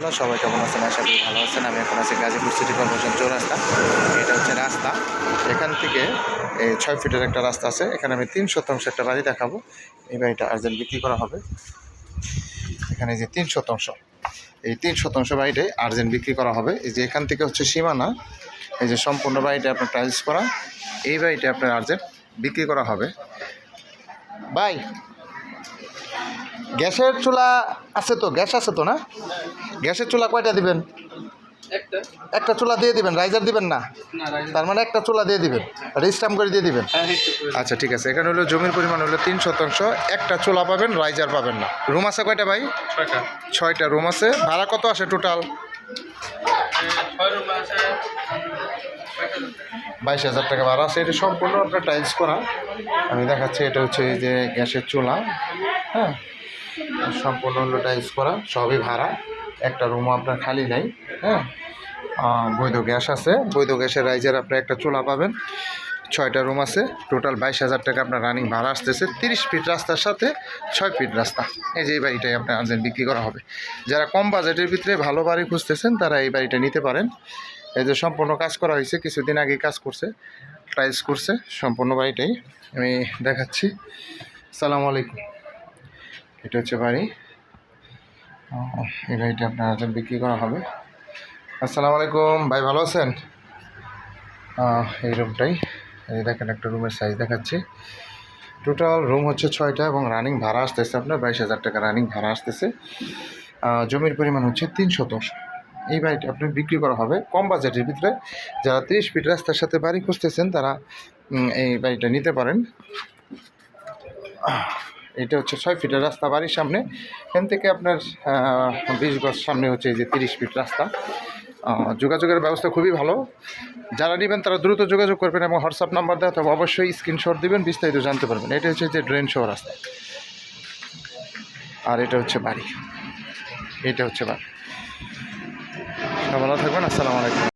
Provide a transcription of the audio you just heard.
Hello, সবাই কেমন আছেন? আশা করি ভালো আছেন। আমি এখন আছি গাজীপুর সিটি কর্পোরেশন চৌরাস্তা। এটা হচ্ছে রাস্তা। এখান থেকে এই ছয় ফিটের একটা রাস্তা আছে। এখানে আমি তিন শতাংশ একটা বাড়ি দেখাবো। এই বাড়িটা আর্জেন্ট বিক্রি করা হবে। এখানে যে তিন শতাংশ। এই তিন শতাংশ বাড়িটাই আর্জেন্ট বিক্রি করা হবে। এই যে এখান থেকে হচ্ছে সীমানা। এই যে সম্পূর্ণ বাড়িটা আপনার টাইলস করা। এই বাড়িটা আপনার আর্জেন্ট বিক্রি করা হবে। বাই গ্যাসের চুলা আছে তো গ্যাস আছে তো না? গ্যাসের চুলা কয়টা দিবেন? একটা। একটা চুলা দিয়ে দিবেন রাইজার দিবেন না? তার মানে একটা চুলা দিয়ে দিবেন রেজিস্টাম করে দিয়ে দিবেন? হ্যাঁ আচ্ছা ঠিক আছে এখানে হলো জমির পরিমাণ হলো তিন শতাংশ একটা চুলা পাবেন রাইজার পাবেন না। রুম আছে কয়টা ভাই? ছয়টা। রুম আছে ভাড়া কত আসে টোটাল বাইশ হাজার টাকা ভাড়া আছে এটা সম্পূর্ণ আপনার টাইলস করা। আমি দেখাচ্ছি এটা হচ্ছে এই যে গ্যাসের চুলা হ্যাঁ? সম্পূর্ণ হলো টাইলস করা, সবই ভাড়া। একটা রুমও আপনার খালি নাই হ্যাঁ? বৈধ গ্যাস আছে। বৈধ গ্যাসের রাইজার আপনার একটা চুলা পাবেন। ছয়টা রুম আছে। টোটাল বাইশ হাজার টাকা আপনার রানিং ভাড়া আসতেছে। তিরিশ ফিট রাস্তার সাথে ছয় ফিট রাস্তা। এই যে এই বাড়িটাই আপনার আর্জেন্ট বিক্রি করা হবে। যারা কম বাজেটের ভিতরে ভালো বাড়ি খুঁজতেছেন, তারা এই বাড়িটা নিতে পারেন। এই যে সম্পূর্ণ কাজ করা হয়েছে, কিছুদিন আগে কাজ করছে টাইলস করছে, সম্পূর্ণ বাড়িটাই আমি দেখাচ্ছি। সালাম আলাইকুম। এটা হচ্ছে বাড়ি। এই বাড়িটা আপনার আর্জেন্ট বিক্রি করা হবে। আসসালামু আলাইকুম, ভাই ভালো আছেন? এই রুমটাই। এই দেখেন একটা রুমের সাইজ দেখাচ্ছি। টোটাল রুম হচ্ছে ছয়টা এবং রানিং ভাড়া আসতেছে আপনার বাইশ হাজার টাকা রানিং ভাড়া আসতেছে। জমির পরিমাণ হচ্ছে তিন শতাংশ এই বাড়িটা আপনার বিক্রি করা হবে কম বাজেটের ভিতরে। যারা তিরিশ ফিট রাস্তার সাথে বাড়ি খুঁজতেছেন তারা এই বাড়িটা নিতে পারেন। এটা হচ্ছে ছয় ফিটের রাস্তা বাড়ির সামনে। এখান থেকে আপনার বিশ গজ সামনে হচ্ছে এই যে তিরিশ ফিট রাস্তা। যোগাযোগের ব্যবস্থা খুবই ভালো। যারা নেবেন তারা দ্রুত যোগাযোগ করবেন এবং হোয়াটসঅ্যাপ নাম্বার দেওয়া তবে অবশ্যই স্ক্রিনশট দিবেন, বিস্তারিত জানতে পারবেন। এটা হচ্ছে যে ড্রেন শো রাস্তা। আর এটা হচ্ছে বাড়ি। এটা হচ্ছে বাড়ি। ভালো থাকবেন। আসসালামু আলাইকুম।